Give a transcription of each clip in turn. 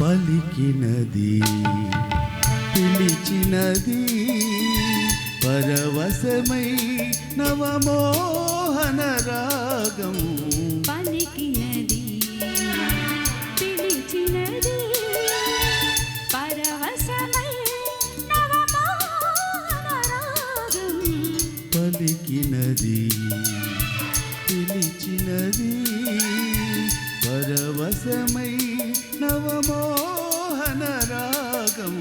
పలికినది పిలిచినది పరవశమై నవమోహన రాగము. పలికినది పిలిచినది పరవశమై నవమోహన రాగం.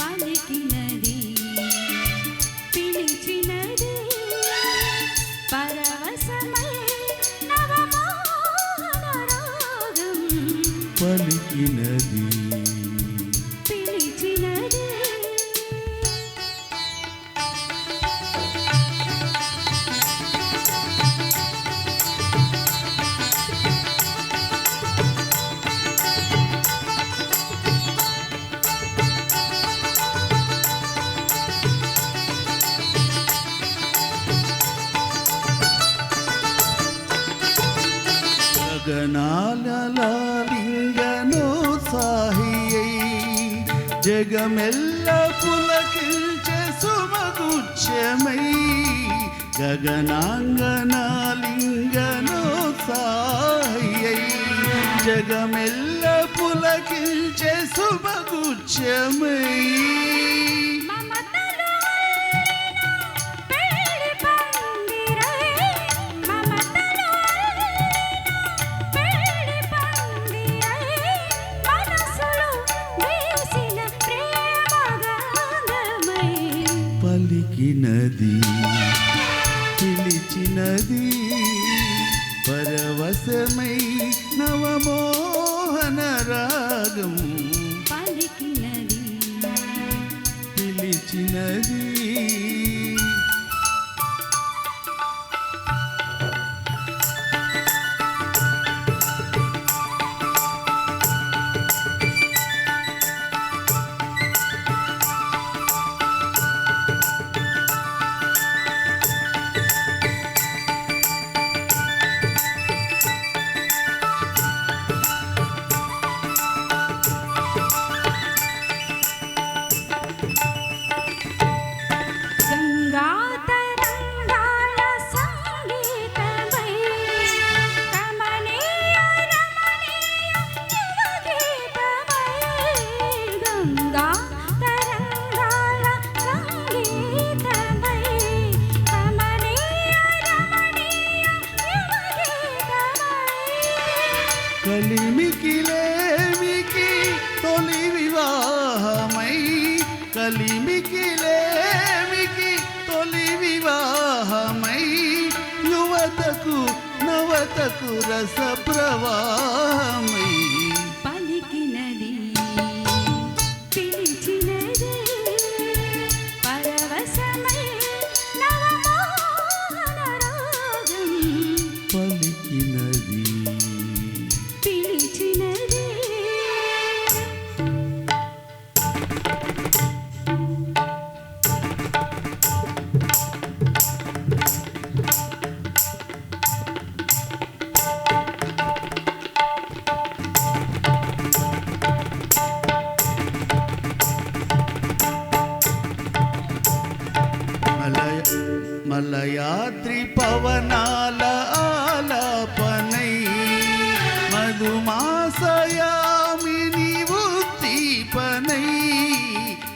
పలికినది పిలిచినది పరవశమై నవమోహన రాగం. పలికినది గగనాలలింగనో సాహియై జగమెల్ల పులకించే సుమగుచ్చమై గగనాంగనాలింగనో సాహియై జగమెల్ల పలికినది పిలిచినది పరవశమై నవమోహన రాగం పలికినది. పిలిచినది. కలిమికి లేమికి తొలి వివాహమై కలిమికిలేమికి తొలి వివాహమై యువతకు నవతకు రస ప్రవాహమై మలయాద్రి పవనాల ఆలాపనై మధుమాసయామిని ఉద్దీపనై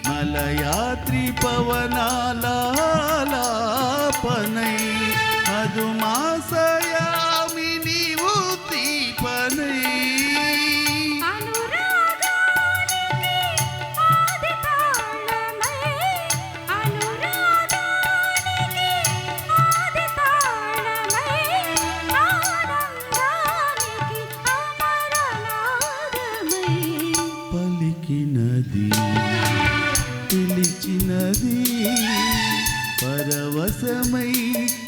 మలయాద్రి పవనాల ఆలాపనై మధుమాసయామిని ఉద్దీపనై పిలిచినది పరవశమై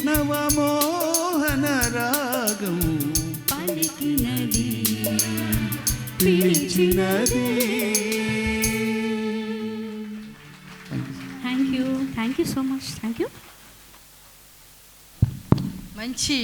నవమోహన రాగం పలికినది పిలిచినది thank you thank you so much thank you మంచి